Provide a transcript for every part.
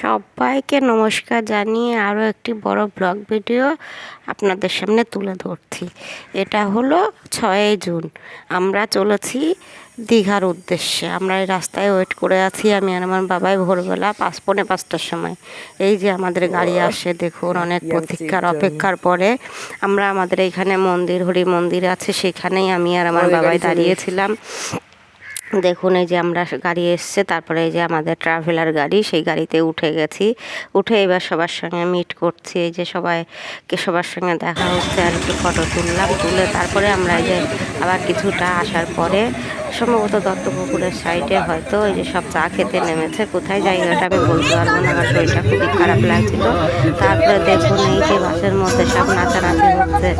সবাইকে নমস্কার জানিয়ে আরও একটি বড় ব্লগ ভিডিও আপনাদের সামনে তুলে ধরছি। এটা হলো ছয়ই জুন। আমরা চলেছি দীঘার উদ্দেশ্যে। আমরা এই রাস্তায় ওয়েট করে আছি আমি আর আমার বাবাই ভোরবেলা পাঁচ পৌনে পাঁচটার সময়। এই যে আমাদের গাড়ি আসে দেখুন অনেক প্রতীক্ষার অপেক্ষার পরে আমরা আমাদের এখানে মন্দির হরি মন্দির আছে সেখানেই আমি আর আমার বাবাই দাঁড়িয়েছিলাম দেখুন, এই যে আমরা গাড়ি এসছে, তারপরে এই যে আমাদের ট্রাভেলার গাড়ি, সেই গাড়িতে উঠে গেছি। উঠে এবার সবার সঙ্গে মিট করছি, এই যে সবাইকে, সবার সঙ্গে দেখা হচ্ছে আর একটু ফটো তুললাম, তুলে তারপরে আমরা এই যে আবার কিছুটা আসার পরে সম্ভবত দত্তপুকুরের সাইডে হয়তো এই যে সব চা খেতে নেমেছে। কোথায় জায়গাটা আমি বলতে পারব না, আমার শরীরটা খুবই খারাপ লাগছিল। তারপরে দেখুন, এই যে বাসের মধ্যে সব নাচানাচি হচ্ছে।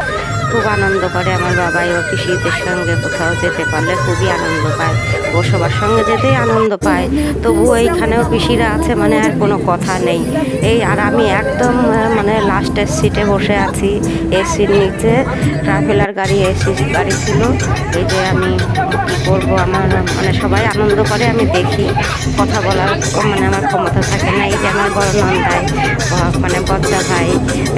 খুব আনন্দ করে আমার বাবাই ও পিসিদের সঙ্গে কোথাও যেতে পারলে খুবই আনন্দ পায়। ও সবার সঙ্গে যেতেই আনন্দ পায়। তবু এইখানেও পিসিরা আছে মানে আর কোনো কথা নেই। এই আর আমি একদম মানে লাস্টের সিটে বসে আছি। এসির নিচে ট্রাভেলার গাড়ি এসি গাড়ি ছিল। এই যে আমি কী করব, আমার মানে সবাই আনন্দ করে, আমি দেখি, কথা বলার মানে আমার ক্ষমতা থাকে না, এই যে আমার বড় নন্দাই, ব- মানে বদ্দা ভাই,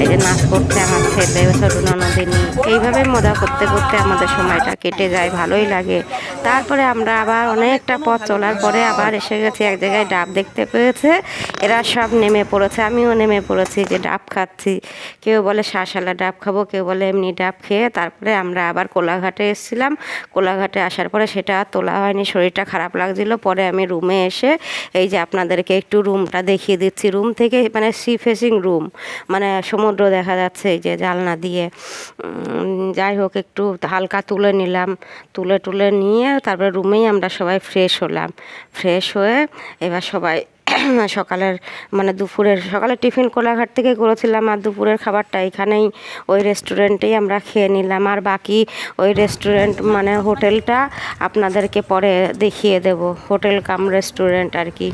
এই যে নাচ করছে আমার ছেলে ছোট ননদিনী, এইভাবে মজা করতে করতে আমাদের সময়টা কেটে যায়, ভালোই লাগে। তারপরে আমরা আবার অনেকটা পথ চলার পরে আবার এসে গেছি, এক জায়গায় ডাব দেখতে পেয়েছে, এরা সব নেমে পড়েছে, আমিও নেমে পড়েছি, যে ডাব খাচ্ছি। কেউ বলে শাঁসালা ডাব খাব, কেউ বলে এমনি ডাব খেয়ে, তারপরে আমরা আবার কোলাঘাটে এসেছিলাম, কোলাঘাটে আসার পরে সেটা আর তোলা হয়নি, শরীরটা খারাপ লাগছিল। পরে আমি রুমে এসে এই যে আপনাদেরকে একটু রুমটা দেখিয়ে দিচ্ছি। রুম থেকে মানে সি ফেসিং রুম মানে সমুদ্র দেখা যাচ্ছে এই যে জালনা দিয়ে। যাই হোক, একটু হালকা তুলে নিলাম। তুলে টুলে নিয়ে তারপরে রুমেই আমরা সবাই ফ্রেশ হলাম। ফ্রেশ হয়ে এবার সবাই সকালের মানে দুপুরের সকালে টিফিন কোলাঘাট থেকে করেছিলাম আর দুপুরের খাবারটা এখানেই ওই রেস্টুরেন্টেই আমরা খেয়ে নিলাম। আর বাকি ওই রেস্টুরেন্ট মানে হোটেলটা আপনাদেরকে পরে দেখিয়ে দেব। হোটেল কাম রেস্টুরেন্ট আর কি।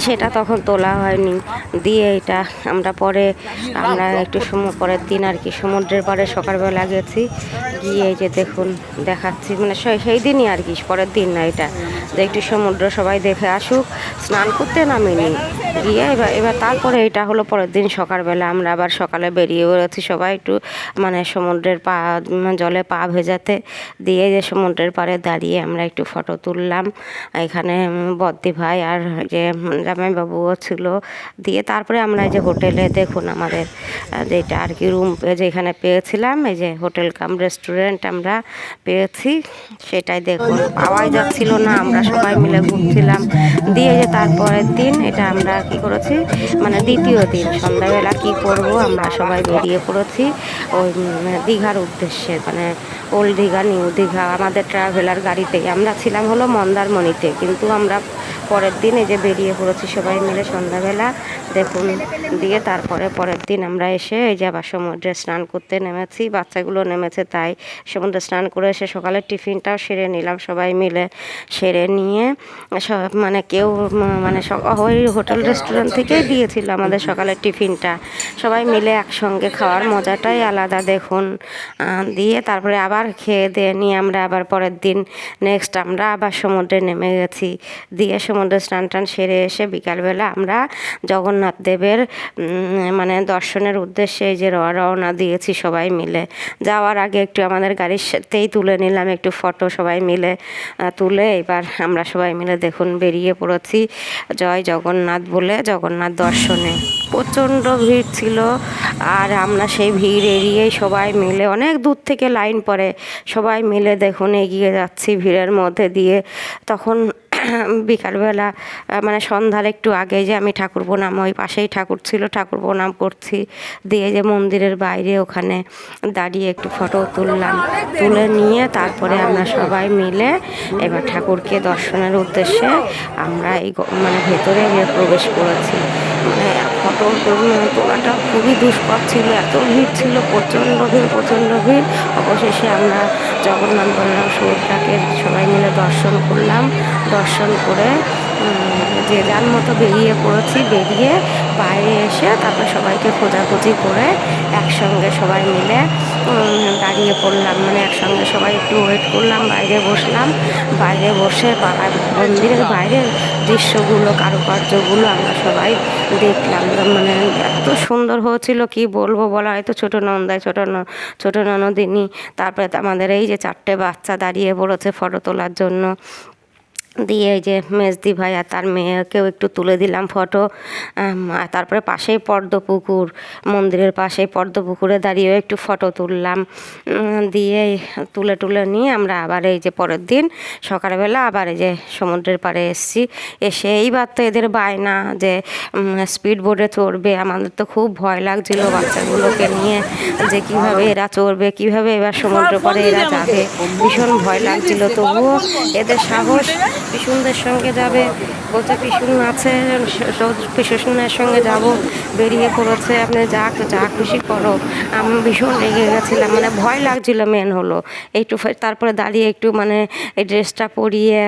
সেটা তখন তোলা হয়নি। দিয়ে এটা আমরা পরে, আমরা একটু সময় পরের দিন আর কি সমুদ্রের পাড়ে সকালবেলা গেছি। গিয়ে যে দেখুন, দেখাচ্ছি। মানে সেই- দিনই আর কি, পরের দিন না এটা। যে একটু সমুদ্র সবাই দেখে আসুক, স্নান করতে নামিনি। গিয়ে এবার এবার তারপরে এটা হলো পরের দিন সকালবেলা। আমরা আবার সকালে বেরিয়ে বেরোচ্ছি সবাই একটু মানে সমুদ্রের পা জলে পা ভেজাতে। দিয়ে যে সমুদ্রের পাড়ে দাঁড়িয়ে আমরা একটু ফটো তুললাম। এখানে বদ্দি ভাই আর যে জামাইবাবুও ছিল। দিয়ে তারপরে আমরা এই যে হোটেলে দেখুন আমাদের যেটা আর কি রুম যেখানে পেয়েছিলাম, এই যে হোটেল কাম রেস্টুরেন্ট আমরা পেয়েছি, সেটাই দেখুন। পাওয়াই যাচ্ছিল না, আমরা সবাই মিলে ঘুরছিলাম। দিয়ে যে তারপরের দিন এটা আমরা কি করেছি মানে দ্বিতীয় দিন সন্ধ্যাবেলা কি করব, আমরা সবাই বেরিয়ে পড়েছি। ওই দীঘার উদ্দেশ্যে মানে ওল্ড দীঘা নিউ দীঘা, আমাদের ট্রাভেলার গাড়িতেই। আমরা ছিলাম হলো মন্দারমণিতে, কিন্তু আমরা পরের দিন এই যে বেরিয়ে পড়েছি সবাই মিলে সন্ধ্যাবেলা, দেখুন দিয়ে তারপরে পরের দিন আমরা এসে এই যে আবার সমুদ্রে স্নান করতে নেমেছি, বাচ্চাগুলো নেমেছে তাই সমুদ্রে স্নান করে এসে সকালে টিফিনটাও সেরে নিলাম সবাই মিলে, সেরে নিয়ে সব মানে কেউ মানে ওই হোটেল রেস্টুরেন্ট থেকেই দিয়েছিল আমাদের সকালের টিফিনটা, সবাই মিলে একসঙ্গে খাওয়ার মজাটাই আলাদা দেখুন দিয়ে তারপরে আবার খেয়ে দিয়ে নিয়ে আমরা আবার পরের দিন নেক্সট আমরা আবার সমুদ্রে নেমে গেছি, দিয়ে স্নান টান সেরে এসে বিকালবেলা আমরা জগন্নাথ দেবের মানে দর্শনের উদ্দেশ্যে এই যে রওনা দিয়েছি সবাই মিলে। যাওয়ার আগে একটু আমাদের গাড়ির সাথেই তুলে নিলাম, একটু ফটো সবাই মিলে তুলে এবার আমরা সবাই মিলে দেখুন বেরিয়ে পড়েছি। জয় জগন্নাথ বলে জগন্নাথ দর্শনে। প্রচণ্ড ভিড় ছিল আর আমরা সেই ভিড় এড়িয়েই সবাই মিলে, অনেক দূর থেকে লাইন পড়ে, সবাই মিলে দেখুন এগিয়ে যাচ্ছি ভিড়ের মধ্যে দিয়ে। তখন বিকালবেলা মানে সন্ধ্যার একটু আগে যে আমি ঠাকুর প্রণাম ওই পাশেই ঠাকুর ছিল ঠাকুর প্রণাম করছি। দিয়ে যে মন্দিরের বাইরে ওখানে দাঁড়িয়ে একটু ফটো তুললাম। তুলে নিয়ে তারপরে আমরা সবাই মিলে এবার ঠাকুরকে দর্শনের উদ্দেশ্যে আমরা এই মানে ভেতরে প্রবেশ করেছি। মানে ফটো তোলাটা খুবই দুষ্কর ছিল, এত ভিড় ছিল, প্রচণ্ড ভিড় প্রচণ্ড ভিড়। অবশেষে আমরা জগন্নাথ বলরাম সুভদ্রাকে সবাই মিলে দর্শন করলাম। দর্শন করে যে যার মতো বেরিয়ে পড়েছি, বেরিয়ে বাইরে এসে তারপর সবাইকে খোঁজাখুঁজি করে একসঙ্গে সবাই মিলে দাঁড়িয়ে পড়লাম। মানে একসঙ্গে সবাই একটু ওয়েট করলাম, বাইরে বসলাম। বাইরে বসে পাড়ার মন্দিরের বাইরের দৃশ্যগুলো, কারুকার্যগুলো আমরা সবাই দেখলাম। মানে এত সুন্দর হয়েছিল, কি বলব বলা হয়তো ছোটো নন্দায়, ছোটো ছোটো ননদিনী। তারপরে আমাদের এই যে চারটে বাচ্চা দাঁড়িয়ে পড়েছে ফটো তোলার জন্য। দিয়ে এই যে মেজদি ভাই আর তার মেয়েকেও একটু তুলে দিলাম ফটো। তারপরে পাশেই পদ্ম পুকুর মন্দিরের পাশেই পদ্ম পুকুরে দাঁড়িয়েও একটু ফটো তুললাম। দিয়ে তুলে তুলে নিয়ে আমরা আবার এই যে পরের দিন সকালবেলা আবার এই যে সমুদ্রের পাড়ে এসেছি। এসে এইবার তো এদের বায়না যে স্পিড বোটে চড়বে আমাদের তো খুব ভয় লাগছিল বাচ্চাগুলোকে নিয়ে যে কীভাবে এরা চড়বে কীভাবে এবার সমুদ্র পাড়ে এরা যাবে। ভীষণ ভয় লাগছিল তবুও এদের সাহস পিসুনদের সঙ্গে যাবে, বলছে পিসুন আছে পিসুনের সঙ্গে যাব, বেরিয়ে পড়েছে, আপনি যা যা খুশি করো। আমি ভীষণ রেগে গেছিলাম মানে ভয় লাগছিল মেন হলো। একটু তারপরে দাঁড়িয়ে একটু মানে এই ড্রেসটা পরিয়ে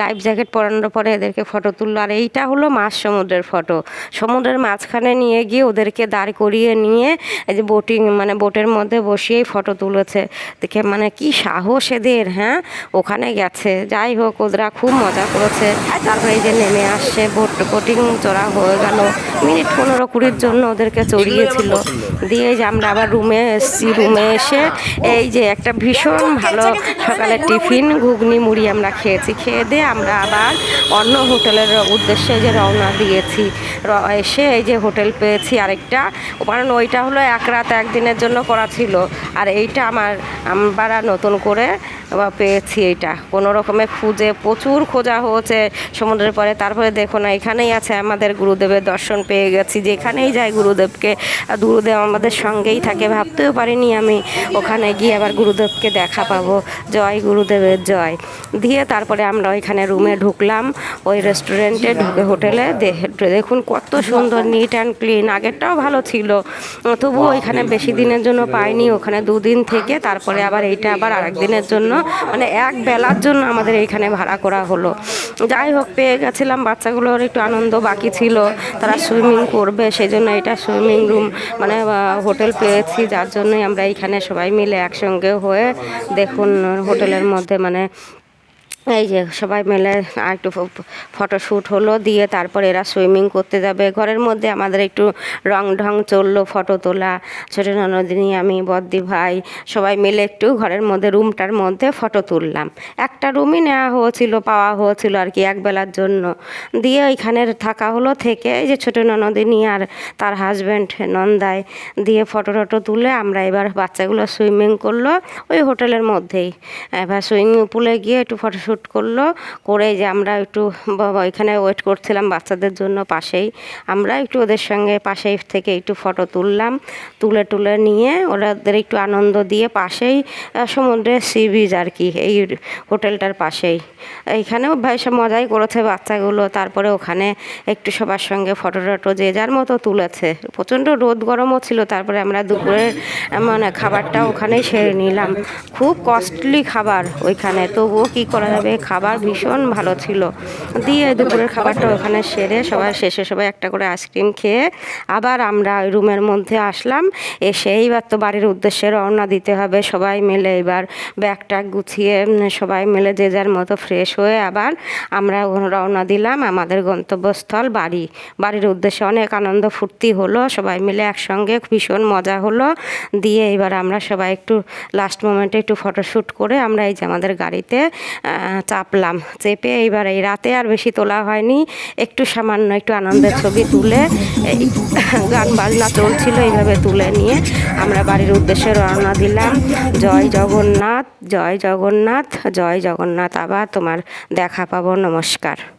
লাইফ জ্যাকেট পরানোর পরে এদেরকে ফটো তুললো। আর এইটা হলো মাছ সমুদ্রের ফটো সমুদ্রের মাঝখানে নিয়ে গিয়ে ওদেরকে দাঁড় করিয়ে নিয়ে এই যে বোটিং মানে বোটের মধ্যে বসিয়েই ফটো তুলেছে। দেখে মানে কি সাহস এদের হ্যাঁ? ওখানে গেছে। যাই হোক ওরা খুব মজা করেছে। তারপরে এই যে নেমে আসছে বোট বোটিং চড়া হয়ে গেল। মিনিট পনেরো কুড়ির জন্য ওদেরকে চড়িয়েছিল। দিয়ে যে আমরা আবার রুমে এসেছি রুমে এসে এই যে একটা ভীষণ ভালো সকালে টিফিন, ঘুগনি, মুড়ি আমরা খেয়েছি। খেয়ে দিয়ে আমরা আবার অন্য হোটেলের উদ্দেশ্যে যে রওনা দিয়েছি এসে এই যে হোটেল পেয়েছি আরেকটা। কারণ ওইটা হলো এক রাত একদিনের জন্য করা ছিল। আর এইটা আমার, আমরা নতুন করে পেয়েছি এটা। কোনো রকমে খুঁজে প্রচুর খোঁজা হয়েছে সমুদ্রের পরে তারপরে দেখো না, এখানেই আছে আমাদের গুরুদেবের দর্শন পেয়ে গেছি। যেখানেই যাই গুরুদেবকে গুরুদেব আমাদের সঙ্গেই থাকে। ভাবতেও পারিনি আমি ওখানে গিয়ে আবার গুরুদেবকে দেখা পাবো। জয় গুরুদেবের জয়। দিয়ে তারপরে আমরা ওইখানে রুমে ঢুকলাম। ওই রেস্টুরেন্টে ঢুকে হোটেলে দেখুন কত সুন্দর নিট অ্যান্ড ক্লিন আগেরটাও ভালো ছিল। তবুও ওইখানে বেশি দিনের জন্য পাইনি। ওখানে দুদিন থেকে, তারপরে আবার এইটা আবার আরেক দিনের জন্য মানে এক বেলার জন্য আমাদের এইখানে ভাড়া করা হলো। যাই হোক, পেয়ে গেছিলাম, বাচ্চাগুলোর একটু আনন্দ বাকি ছিল। তারা সুইমিং করবে সেই জন্য এটা সুইমিং রুম মানে হোটেল পেয়েছি। যার জন্যই আমরা এইখানে সবাই মিলে একসঙ্গে হয়ে দেখুন হোটেলের মধ্যে মানে এই যে সবাই মিলে আর একটু ফটোশ্যুট হলো, দিয়ে তারপর এরা সুইমিং করতে যাবে। ঘরের মধ্যে আমাদের একটু রং ঢং চলল ফটো তোলা। ছোটো ননদিনী, আমি, বদ্দি ভাই, সবাই মিলে একটু ঘরের মধ্যে, রুমটার মধ্যে ফটো তুললাম। একটা রুমই নেওয়া হয়েছিল, পাওয়া হয়েছিল আর কি এক বেলার জন্য। দিয়ে ওইখানে থাকা হলো থেকে এই যে ছোটো ননদিনী আর তার হাজব্যান্ড নন্দায় দিয়ে ফটো টটো তুলে আমরা এবার বাচ্চাগুলো সুইমিং করল ওই হোটেলের মধ্যেই। এবার সুইমিং পুলে গিয়ে একটু ফটোশ্যুট করল, করে যে আমরা একটু ওইখানে ওয়েট করছিলাম বাচ্চাদের জন্য পাশেই। আমরা একটু ওদের সঙ্গে পাশেই থেকে একটু ফটো তুললাম, তুলে তুলে নিয়ে ওদের একটু আনন্দ দিয়ে পাশেই সমুদ্রের সি বিচ আর কি, এই হোটেলটার পাশেই। এইখানেও ভাই সব মজাই করেছে বাচ্চাগুলো, তারপরে ওখানে একটু সবার সঙ্গে ফটো টটো যে যার মতো তুলেছে। প্রচণ্ড রোদ গরমও ছিল, তারপরে আমরা দুপুরে মানে খাবারটা ওখানেই সেরে নিলাম। খুব কস্টলি খাবার ওইখানে, তবুও কী করা যাবে? খাবার ভীষণ ভালো ছিল। দিয়ে দুপুরের খাবারটা ওখানে সেরে সবাই শেষে সবাই একটা করে আইসক্রিম খেয়ে আবার আমরা ওই রুমের মধ্যে আসলাম। এসে এইবার তো বাড়ির উদ্দেশ্যে রওনা দিতে হবে। সবাই মিলে এবার ব্যাগ ট্যাগ গুছিয়ে সবাই মিলে যে যার মতো ফ্রেশ হয়ে আবার আমরা রওনা দিলাম। আমাদের গন্তব্যস্থল বাড়ি। বাড়ির উদ্দেশ্যে অনেক আনন্দ ফুর্তি হলো। সবাই মিলে একসঙ্গে ভীষণ মজা হলো। দিয়ে এবার আমরা সবাই একটু লাস্ট মোমেন্টে একটু ফটোশ্যুট করে আমরা এই যে আমাদের গাড়িতে চাপলাম। চেপে এইবার এই রাতে আর বেশি তোলা হয়নি। একটু সামান্য একটু আনন্দের ছবি তুলে, এই গান বাজনা চলছিল এইভাবে তুলে নিয়ে আমরা বাড়ির উদ্দেশ্যে রওনা দিলাম। জয় জগন্নাথ জয় জগন্নাথ জয় জগন্নাথ। আবার তোমার দেখা পাবো। নমস্কার।